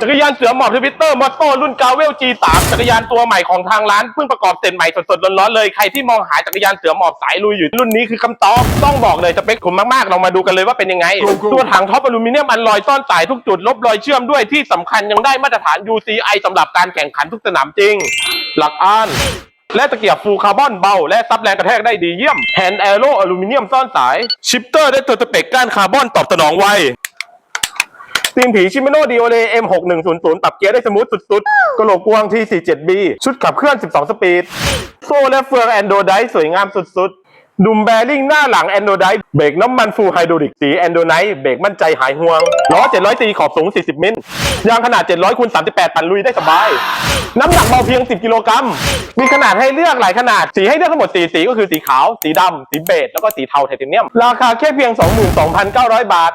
จักรยานเสือหมอบทวิตเตอร์มอตโต้รุ่นกาเวล G3 จักรยานตัวใหม่ของทางร้านเพิ่งประกอบเสร็จใหม่สดๆร้อนๆเลย ใครที่มองหาจักรยานเสือหมอบสายลุยอยู่รุ่นนี้คือคำตอบต้องบอกเลยสเปคผมมากๆ เรามาดูกันเลยว่าเป็นยังไง ตัวถังท็อปอลูมิเนียมอันลอยซ่อนสายทุกจุดลบรอยเชื่อมด้วยที่สำคัญยังได้มาตรฐาน UCI สำหรับการแข่งขันทุกสนามจริง หลักอ้านและตะเกียบฟูลคาร์บอนเบา และซับแรงกระแทกได้ดีเยี่ยมแฮนด์แอโรอลูมิเนียมซ่อนสาย ชิปเตอร์ได้ตัวสเปกก้านคาร์บอนตอบสนองไว ตีนผีชิมิโนดีโอเล M6100 ปรับเกียร์ได้สมูทสุดๆ กระโหลกกวาง T47B ชุดขับเคลื่อน 12 สปีด โซ่และเฟืองแอนโดไดสวยงามสุดๆ ดุมแบริ่งหน้าหลังแอนโดไดเบรกน้ำมันฟูลไฮดรอลิกสีแอนโดไนเบรกมั่นใจหายห่วง ล้อ 700ตีขอบสูง 40 มิลยางขนาด 700คูณ38 ปั่นลุยได้สบาย น้ำหนักเบาเพียง 10 กิโลกรัม มีขนาดให้เลือกหลายขนาด สีให้เลือกทั้งหมด 4 สีก็คือสีขาว สีดำ สีเบจแล้วก็สีเทาไทเทเนียม ราคาแค่เพียง 22,900 บาท